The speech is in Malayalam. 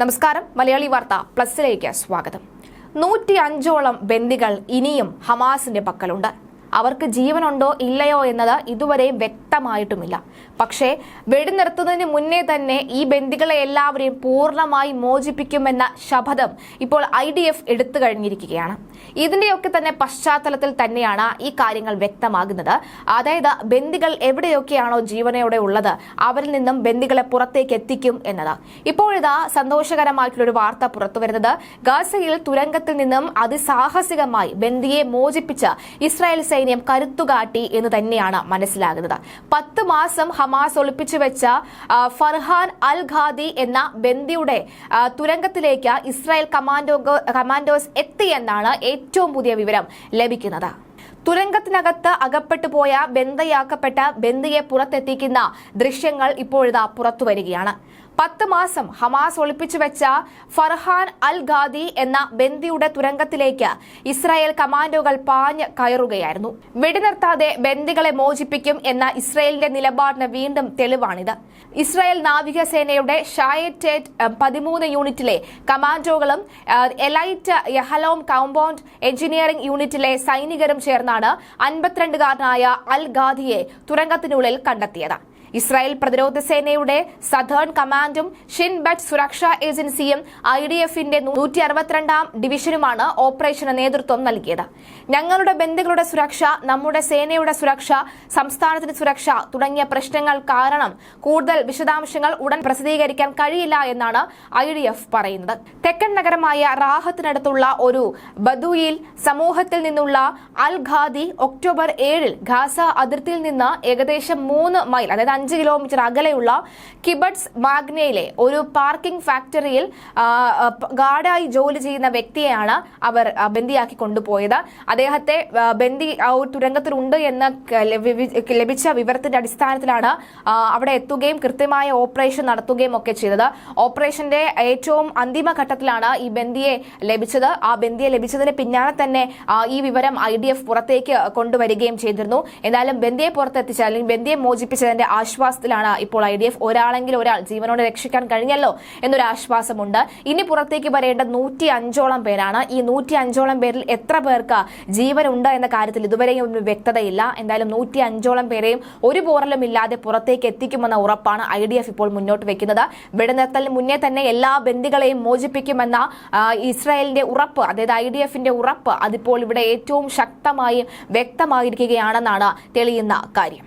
നമസ്കാരം. മലയാളി വാർത്ത പ്ലസിലേക്ക് സ്വാഗതം. നൂറ്റി അഞ്ചോളം ബന്ദികൾ ഇനിയും ഹമാസിന്റെ പക്കലുണ്ട്. അവർക്ക് ജീവനുണ്ടോ ഇല്ലയോ എന്നത് ഇതുവരെ വ്യക്തമായിട്ടുമില്ല. പക്ഷേ വെടിനിർത്തുന്നതിന് മുന്നേ തന്നെ ഈ ബന്ദികളെ എല്ലാവരെയും പൂർണമായി മോചിപ്പിക്കുമെന്ന ശപഥം ഇപ്പോൾ ഐ ഡി എഫ് എടുത്തു കഴിഞ്ഞിരിക്കുകയാണ്. ഇതിന്റെയൊക്കെ തന്നെ പശ്ചാത്തലത്തിൽ തന്നെയാണ് ഈ കാര്യങ്ങൾ വ്യക്തമാകുന്നത്. അതായത് ബന്ദികൾ എവിടെയൊക്കെയാണോ ജീവനയോടെ ഉള്ളത് അവരിൽ നിന്നും ബന്ദികളെ പുറത്തേക്ക് എത്തിക്കും എന്നത്. ഇപ്പോഴിതാ സന്തോഷകരമായിട്ടുള്ള ഒരു വാർത്ത പുറത്തു വരുന്നത്. ഗാസയിൽ തുരങ്കത്തിൽ നിന്നും അതിസാഹസികമായി ബന്ദിയെ മോചിപ്പിച്ച് ഇസ്രായേൽ സൈന്യം കരുത്തുകാട്ടി എന്ന് തന്നെയാണ് മനസ്സിലാകുന്നത്. പത്ത് മാസം ഹമാസ് ഒളിപ്പിച്ചു വെച്ച ഫർഹാൻ അൽ ഖാദി എന്ന ബന്ദിയുടെ തുരങ്കത്തിലേക്ക് ഇസ്രായേൽ കമാൻഡോ കമാൻഡോസ് എത്തിയെന്നാണ് ഏറ്റവും പുതിയ വിവരം ലഭിക്കുന്നത്. തുരങ്കത്തിനകത്ത് അകപ്പെട്ടു പോയ ബന്ദയാക്കപ്പെട്ട ബന്ദിയെ പുറത്തെത്തിക്കുന്ന ദൃശ്യങ്ങൾ ഇപ്പോഴിതാ പുറത്തു വരികയാണ്. പത്ത് മാസം ഹമാസ് ഒളിപ്പിച്ചു വെച്ച ഫർഹാൻ അൽ ഖാദി എന്ന ബന്ദിയുടെ തുരങ്കത്തിലേക്ക് ഇസ്രായേൽ കമാൻഡോകൾ പാഞ്ഞ് കയറുകയായിരുന്നു. വെടിനിർത്താതെ ബന്ദികളെ മോചിപ്പിക്കും എന്ന ഇസ്രായേലിന്റെ നിലപാടിന് വീണ്ടും തെളിവാണിത്. ഇസ്രായേൽ നാവികസേനയുടെ ഷായറ്റേറ്റ് പതിമൂന്ന് യൂണിറ്റിലെ കമാൻഡോകളും എലൈറ്റ് യഹലോം കൗമ്പൗണ്ട് എഞ്ചിനീയറിംഗ് യൂണിറ്റിലെ സൈനികരും ചേർന്നാണ് അൻപത്തിരണ്ടുകാരനായ അൽ ഖാദിയെ തുരങ്കത്തിനുള്ളിൽ കണ്ടെത്തിയത്. ഇസ്രായേൽ പ്രതിരോധ സേനയുടെ സദേൺ കമാൻഡും ഷിൻബറ്റ് സുരക്ഷാ ഏജൻസിയും ഐ ഡി എഫിന്റെ നൂറ്റി അറുപത്തിരണ്ടാം ഡിവിഷനുമാണ് ഓപ്പറേഷന് നേതൃത്വം നൽകിയത്. ഞങ്ങളുടെ ബന്ധുക്കളുടെ സുരക്ഷ നമ്മുടെ സേനയുടെ സുരക്ഷ സംസ്ഥാനത്തിന്റെ സുരക്ഷ തുടങ്ങിയ പ്രശ്നങ്ങൾ കാരണം കൂടുതൽ വിശദാംശങ്ങൾ ഉടൻ പ്രസിദ്ധീകരിക്കാൻ കഴിയില്ല എന്നാണ് ഐ ഡി എഫ് പറയുന്നത്. തെക്കൻ നഗരമായ റാഹത്തിനടുത്തുള്ള ഒരു ബദുയിൽ സമൂഹത്തിൽ നിന്നുള്ള അൽ ഖാദി ഒക്ടോബർ ഏഴിൽ ഖാസ അതിർത്തിയിൽ നിന്ന് ഏകദേശം മൂന്ന് മൈൽ അതായത് അഞ്ച് കിലോമീറ്റർ അകലെയുള്ള കിബട്സ് മാഗ്നയിലെ ഒരു പാർക്കിംഗ് ഫാക്ടറിയിൽ ഗാർഡായി ജോലി ചെയ്യുന്ന വ്യക്തിയെയാണ് അവർ ബന്ദിയാക്കി കൊണ്ടുപോയത്. അദ്ദേഹത്തെ ബന്ദി തുരങ്കത്തിലുണ്ട് എന്ന് ലഭിച്ച വിവരത്തിന്റെ അടിസ്ഥാനത്തിലാണ് അവിടെ എത്തുകയും കൃത്യമായ ഓപ്പറേഷൻ നടത്തുകയും ഒക്കെ ചെയ്തത്. ഓപ്പറേഷന്റെ ഏറ്റവും അന്തിമ ഘട്ടത്തിലാണ് ഈ ബന്ദിയെ ലഭിച്ചത്. ആ ബന്ദിയെ ലഭിച്ചതിന് പിന്നാലെ തന്നെ ഈ വിവരം ഐ പുറത്തേക്ക് കൊണ്ടുവരികയും ചെയ്തിരുന്നു. എന്നാലും ബന്ദിയെ പുറത്തെത്തിച്ച അല്ലെങ്കിൽ ബന്ദിയെ മോചിപ്പിച്ചതിന്റെ ആശ്വാസത്തിലാണ് ഇപ്പോൾ ഐ ഡി എഫ് ഒരാളെങ്കിലും ഒരാൾ ജീവനോട് രക്ഷിക്കാൻ കഴിഞ്ഞല്ലോ എന്നൊരു ആശ്വാസമുണ്ട്. ഇനി പുറത്തേക്ക് വരേണ്ട നൂറ്റി അഞ്ചോളം പേരാണ്. ഈ നൂറ്റി അഞ്ചോളം പേരിൽ എത്ര പേർക്ക് ജീവനുണ്ട് എന്ന കാര്യത്തിൽ ഇതുവരെയും ഒരു വ്യക്തതയില്ല. എന്തായാലും നൂറ്റി അഞ്ചോളം പേരെയും ഒരു പോറലും ഇല്ലാതെ പുറത്തേക്ക് എത്തിക്കുമെന്ന ഉറപ്പാണ് ഐ ഡി എഫ് ഇപ്പോൾ മുന്നോട്ട് വെക്കുന്നത്. വെടിനിർത്തലിന് മുന്നേ തന്നെ എല്ലാ ബന്ദികളെയും മോചിപ്പിക്കുമെന്ന ഇസ്രായേലിന്റെ ഉറപ്പ് അതായത് ഐ ഡി എഫിന്റെ ഉറപ്പ് അതിപ്പോൾ ഇവിടെ ഏറ്റവും ശക്തമായും വ്യക്തമായിരിക്കുകയാണെന്നാണ് തെളിയുന്ന കാര്യം.